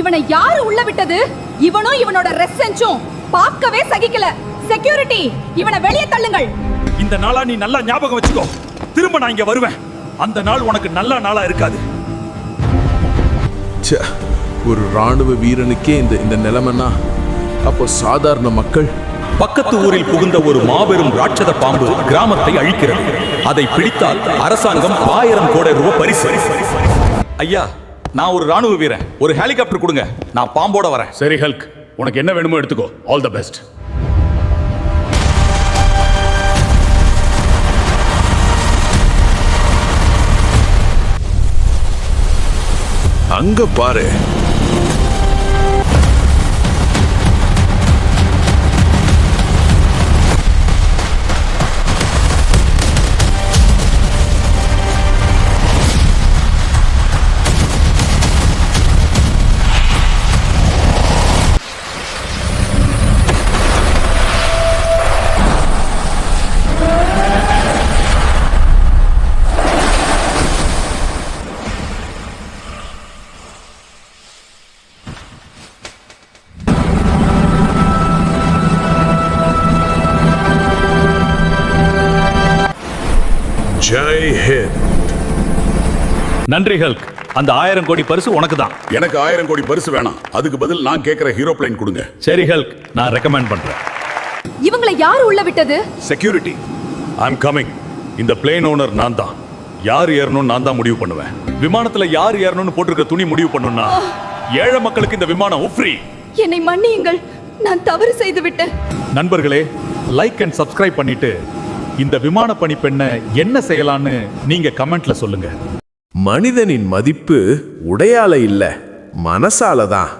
இவனை யாரு உள்ள விட்டது? இவனும் இவனோட ரெசென்ச்சும் பார்க்கவே சகிக்கல. செக்யூரிட்டி இவனை வெளியே தள்ளுங்கள். இந்த நாளா நீ நல்லா ஞாபகம் வச்சுக்கோ. திரும்ப நான் இங்க வருவேன். அந்த நாள் உனக்கு நல்ல நாளா இருக்காது. ச்சே ஒரு ராணுவ வீரனுக்கே இந்த இந்த நிலைமைன்னா அப்போ சாதாரண மக்கள். பக்கத்து ஊரில் புகுந்த ஒரு மாபெரும் ராட்சத பாம்பு கிராமத்தை அழிக்கிறது. அதை பிடித்தால் அரசாங்கம் ஆயிரம் கோடி ரூபாய் பரிசு. ஐயா நான் ஒரு ராணுவ வீரன். ஒரு ஹெலிகாப்டர் கொடுங்க. நான் பாம்போட வரேன். சரி ஹல்க் உனக்கு என்ன வேணுமோ எடுத்துக்கோ. ஆல் த பெஸ்ட் அங்க பாரு. ஜெய் ஹிந்த் நன்றி ஹல்க் அந்த ஆயிரம் கோடி பரிசு உனக்கு தான் எனக்கு ஆயிரம் கோடி பரிசு வேணாம். அதுக்கு பதில் நான் கேட்கிற ஹீரோ பிளைன் கொடுங்க. சரி ஹல்க் நான் ரெக்கமெண்ட் பண்றேன். இவங்களை யாரு உள்ள விட்டது? செக்யூரிட்டி ஐ அம் கமிங் இந்த பிளேன் ஓனர் நான் தான் யார் ஏறணும்னு நான் தான் முடிவு பண்ணுவேன். விமானத்துல யார் ஏறணும்னு போட்டிருக்க துணி முடிவு பண்ணணும்னா ஏழை மக்களுக்கு இந்த விமானம் ஃப்ரீ என்னை மன்னியுங்கள். நான் தவறு செய்து விட்டேன் நண்பர்களே லைக் அண்ட் சப்ஸ்கிரைப் பண்ணிட்டு இந்த விமான பணி பெண்ணை என்ன செய்யலான்னு நீங்க கமெண்ட்ல சொல்லுங்க. மனிதனின் மதிப்பு உடையால இல்ல மனசால தான்.